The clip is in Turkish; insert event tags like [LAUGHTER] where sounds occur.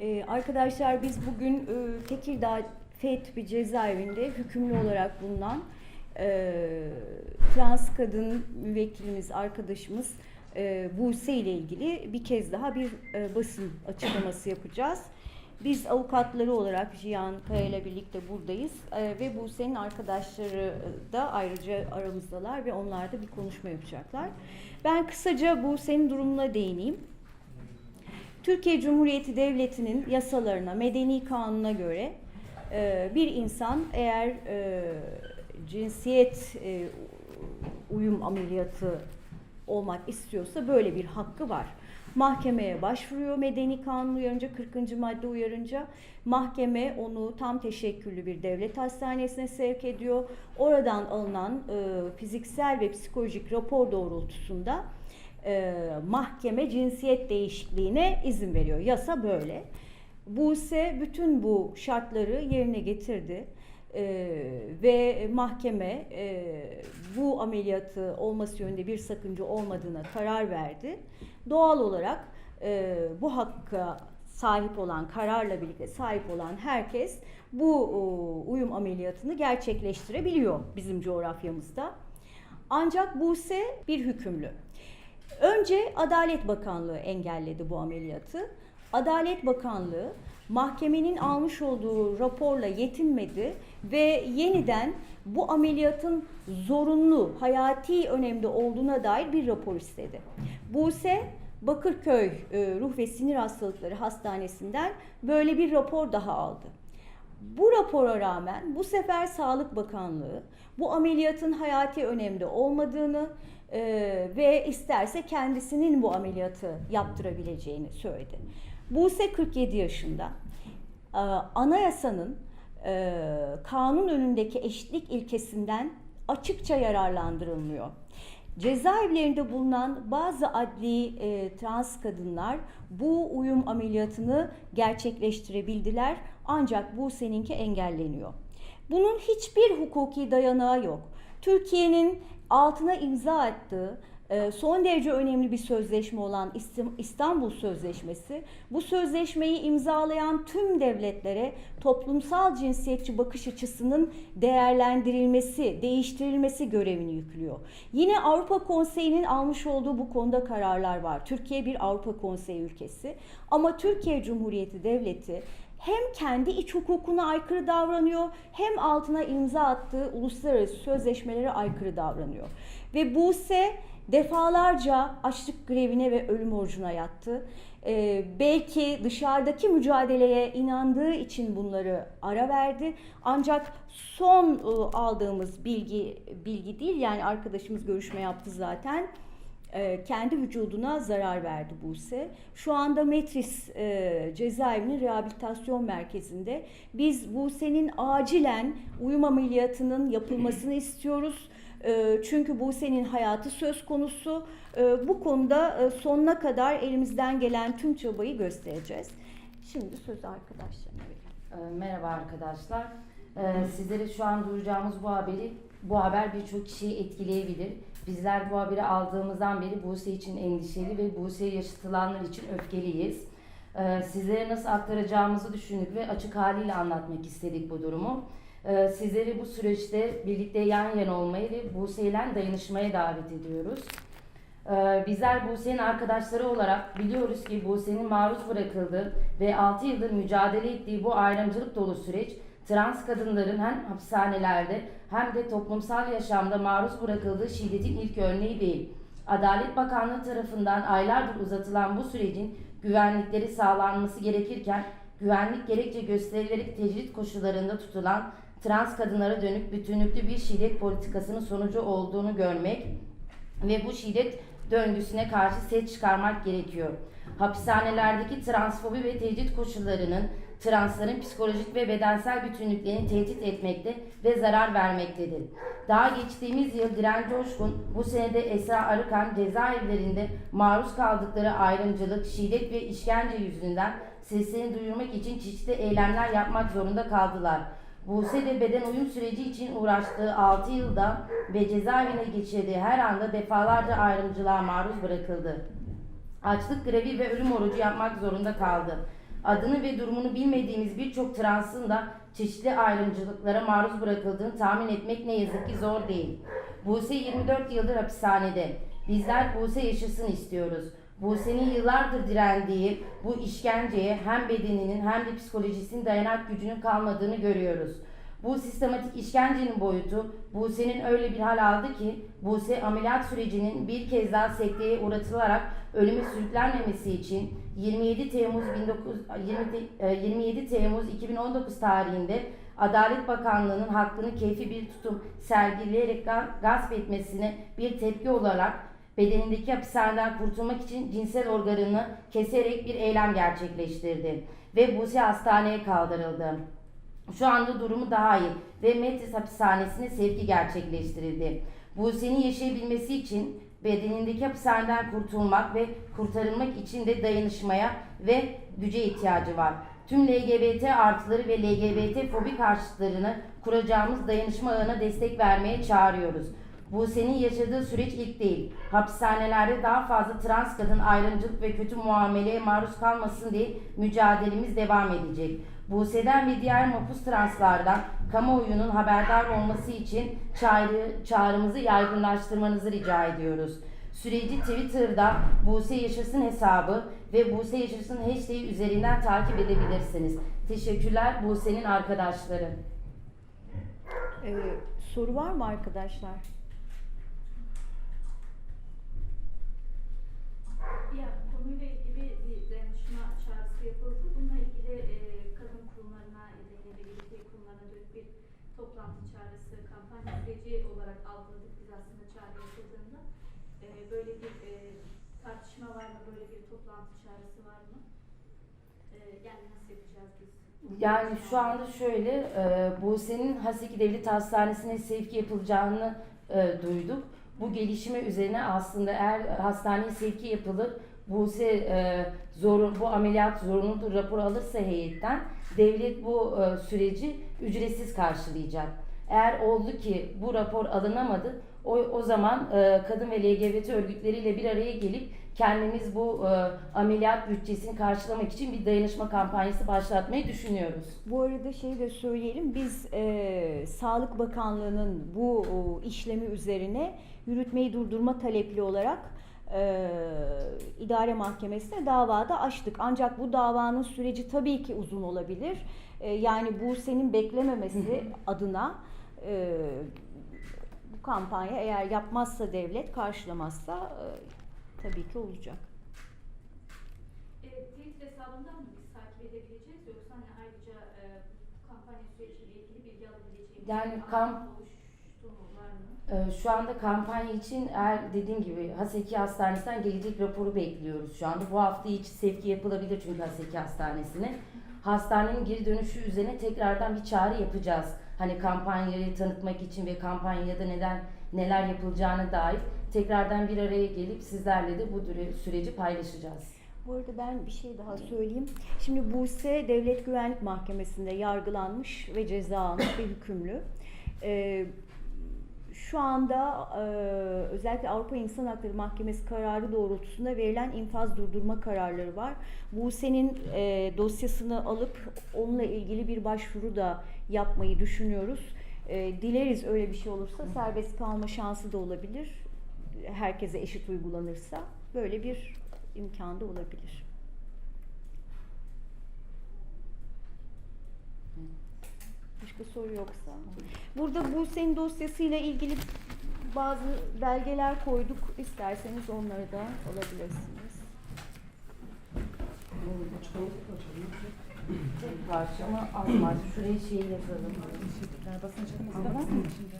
Ee, arkadaşlar biz bugün e, Tekirdağ F tipi cezaevinde hükümlü olarak bulunan e, trans kadın müvekkilimiz, arkadaşımız e, Buse ile ilgili bir kez daha bir e, basın açıklaması yapacağız. Biz avukatları olarak Cihan Kaya ile birlikte buradayız E, ve Buse'nin arkadaşları da ayrıca aramızdalar ve onlar da bir konuşma yapacaklar. Ben kısaca Buse'nin durumuna değineyim. Türkiye Cumhuriyeti Devleti'nin yasalarına, medeni kanuna göre e, bir insan eğer e, cinsiyet e, uyum ameliyatı olmak istiyorsa böyle bir hakkı var. Mahkemeye başvuruyor medeni kanun uyarınca 40. madde uyarınca mahkeme onu tam teşekküllü bir devlet hastanesine sevk ediyor. Oradan alınan e, fiziksel ve psikolojik rapor doğrultusunda e, mahkeme cinsiyet değişikliğine izin veriyor. Yasa böyle. Buse bütün bu şartları yerine getirdi. E, ve mahkeme e, bu ameliyatı olması yönünde bir sakınca olmadığına karar verdi. Doğal olarak e, bu hakka sahip olan, kararla birlikte sahip olan herkes bu o, uyum ameliyatını gerçekleştirebiliyor bizim coğrafyamızda. Ancak Buse bir hükümlü. Önce Adalet Bakanlığı engelledi bu ameliyatı. Adalet Bakanlığı mahkemenin almış olduğu raporla yetinmedi ve yeniden bu ameliyatın zorunlu, hayati önemli olduğuna dair bir rapor istedi. Buse Bakırköy e, Ruh ve Sinir Hastalıkları Hastanesi'nden böyle bir rapor daha aldı. Bu rapora rağmen bu sefer Sağlık Bakanlığı bu ameliyatın hayati önemli olmadığını e, ve isterse kendisinin bu ameliyatı yaptırabileceğini söyledi. Buse 47 yaşında. E, anayasanın e, kanun önündeki eşitlik ilkesinden açıkça yararlandırılmıyor. Cezaevlerinde bulunan bazı adli e, trans kadınlar bu uyum ameliyatını gerçekleştirebildiler ancak bu seninki engelleniyor. Bunun hiçbir hukuki dayanağı yok. Türkiye'nin altına imza attığı e, son derece önemli bir sözleşme olan İstanbul Sözleşmesi, bu sözleşmeyi imzalayan tüm devletlere toplumsal cinsiyetçi bakış açısının değerlendirilmesi, değiştirilmesi görevini yüklüyor. Yine Avrupa Konseyi'nin almış olduğu bu konuda kararlar var. Türkiye bir Avrupa Konseyi ülkesi ama Türkiye Cumhuriyeti Devleti hem kendi iç hukukuna aykırı davranıyor hem altına imza attığı uluslararası sözleşmelere aykırı davranıyor. Ve Buse defalarca açlık grevine ve ölüm orucuna yattı. Ee, belki dışarıdaki mücadeleye inandığı için bunları ara verdi. Ancak son e, aldığımız bilgi bilgi değil yani arkadaşımız görüşme yaptı zaten e, kendi vücuduna zarar verdi Buse. Şu anda Metris e, cezaevinin rehabilitasyon merkezinde. Biz Buse'nin acilen uyum ameliyatının yapılmasını [CLEARS THROAT] istiyoruz. E, çünkü Buse'nin hayatı söz konusu. E, bu konuda sonuna kadar elimizden gelen tüm çabayı göstereceğiz. Şimdi sözü arkadaşlarına verelim. Ee, Merhaba arkadaşlar. Ee, Sizlere şu an duyacağımız bu haberi, bu haber birçok kişiyi etkileyebilir. Bizler bu haberi aldığımızdan beri Buse için endişeli ve Buse'ye yaşatılanlar için öfkeliyiz. Ee, Sizlere nasıl aktaracağımızı düşündük ve açık haliyle anlatmak istedik bu durumu. Ee, Sizleri bu süreçte birlikte yan yana olmayı ve Buse ile dayanışmaya davet ediyoruz. Ee, Bizler Buse'nin arkadaşları olarak biliyoruz ki Buse'nin maruz bırakıldığı ve 6 yıldır mücadele ettiği bu ayrımcılık dolu süreç trans kadınların hem hapishanelerde hem de toplumsal yaşamda maruz bırakıldığı şiddetin ilk örneği değil. Adalet Bakanlığı tarafından aylardır uzatılan bu sürecin güvenlikleri sağlanması gerekirken güvenlik gerekçe gösterilerek tecrit koşullarında tutulan trans kadınlara dönük bütünlüklü bir şiddet politikasının sonucu olduğunu görmek ve bu şiddet döngüsüne karşı ses çıkarmak gerekiyor. Hapishanelerdeki transfobi ve tecrit koşullarının transların psikolojik ve bedensel bütünlüklerini tehdit etmekte ve zarar vermektedir. Daha geçtiğimiz yıl Diren Coşkun, bu senede Esra Arıkan cezaevlerinde maruz kaldıkları ayrımcılık, şiddet ve işkence yüzünden seslerini duyurmak için çeşitli eylemler yapmak zorunda kaldılar. Buse de beden uyum süreci için uğraştığı 6 yılda ve cezaevine geçirdiği her anda defalarca ayrımcılığa maruz bırakıldı. Açlık grevi ve ölüm orucu yapmak zorunda kaldı. Adını ve durumunu bilmediğimiz birçok transın da çeşitli ayrımcılıklara maruz bırakıldığını tahmin etmek ne yazık ki zor değil. Buse 24 yıldır hapishanede. Bizler Buse yaşasın istiyoruz. Buse'nin yıllardır direndiği bu işkenceye hem bedeninin hem de psikolojisinin dayanak gücünün kalmadığını görüyoruz. Bu sistematik işkencenin boyutu Buse'nin öyle bir hal aldı ki Buse ameliyat sürecinin bir kez daha sekteye uğratılarak ölüme sürüklenmemesi için 27 Temmuz 19 20 e, 27 Temmuz 2019 tarihinde Adalet Bakanlığı'nın hakkını keyfi bir tutum sergileyerek ga- gasp etmesine bir tepki olarak bedenindeki hapishaneden kurtulmak için cinsel organını keserek bir eylem gerçekleştirdi ve Buse hastaneye kaldırıldı. Şu anda durumu daha iyi ve Metis hapishanesine sevki gerçekleştirildi. Buse'nin yaşayabilmesi için bedenindeki hapishaneden kurtulmak ve kurtarılmak için de dayanışmaya ve güce ihtiyacı var. Tüm LGBT artıları ve LGBT fobi karşıtlarını kuracağımız dayanışma ağına destek vermeye çağırıyoruz. Buse'nin yaşadığı süreç ilk değil. Hapishanelerde daha fazla trans kadın ayrımcılık ve kötü muameleye maruz kalmasın diye mücadelemiz devam edecek. Buse'den ve diğer mapus translardan kamuoyunun haberdar olması için çağrı, çağrımızı yaygınlaştırmanızı rica ediyoruz. Süreci Twitter'da Buse Yaşasın hesabı ve Buse Yaşasın hashtag'i üzerinden takip edebilirsiniz. Teşekkürler Buse'nin arkadaşları. Ee, soru var mı arkadaşlar? Ya konuyla ilgili bir dayanışma çağrısı yapıldı. Bununla ilgili e, kadın kurumlarına LGBT kurumlarına dönük bir toplantı çağrısı, kampanya süreci olarak algıladık biz aslında çağrı yapıldığında. E, böyle bir e, tartışma var mı? Böyle bir toplantı çağrısı var mı? E, yani nasıl yapacağız biz? Yani şu anda şöyle, e, Buse'nin Haseki Devlet Hastanesi'ne sevki yapılacağını e, duyduk. Bu gelişme üzerine aslında eğer hastaneye sevki yapılıp Buse e, zorun, bu ameliyat zorunludur raporu alırsa heyetten devlet bu e, süreci ücretsiz karşılayacak. Eğer oldu ki bu rapor alınamadı, o, o zaman e, kadın ve LGBT örgütleriyle bir araya gelip kendimiz bu e, ameliyat bütçesini karşılamak için bir dayanışma kampanyası başlatmayı düşünüyoruz. Bu arada şeyi de söyleyelim. Biz e, Sağlık Bakanlığı'nın bu o, işlemi üzerine yürütmeyi durdurma talepli olarak e, idare mahkemesine davada açtık. Ancak bu davanın süreci tabii ki uzun olabilir. E, yani bu senin beklememesi adına e, bu kampanya eğer yapmazsa devlet karşılamazsa e, tabii ki olacak. E, Twitter hesabından mı biz takip edebileceğiz yoksa hani ayrıca e, kampanya süreciyle ilgili bilgi alabileceğimiz Yani kamp- oluştu mu, var mı? Ee, Şu anda kampanya için eğer dediğim gibi Haseki Hastanesi'nden gelecek raporu bekliyoruz şu anda. Bu hafta içi sevki yapılabilir çünkü Haseki Hastanesi'ne. Hastanenin geri dönüşü üzerine tekrardan bir çağrı yapacağız. Hani kampanyayı tanıtmak için ve kampanyada neden neler yapılacağına dair tekrardan bir araya gelip sizlerle de bu süreci paylaşacağız. Bu arada ben bir şey daha söyleyeyim. Şimdi Buse Devlet Güvenlik Mahkemesi'nde yargılanmış ve ceza almış ve hükümlü. Ee, şu anda e, özellikle Avrupa İnsan Hakları Mahkemesi kararı doğrultusunda verilen infaz durdurma kararları var. Buse'nin e, dosyasını alıp onunla ilgili bir başvuru da yapmayı düşünüyoruz. E, dileriz öyle bir şey olursa serbest kalma şansı da olabilir. Herkese eşit uygulanırsa böyle bir imkan da olabilir. Başka soru yoksa. Burada bu senin dosyasıyla ilgili bazı belgeler koyduk. İsterseniz onları da alabilirsiniz. Tek parça ama az parça. Şuraya şeyi yazalım. Basın açıklaması da var mı şimdi?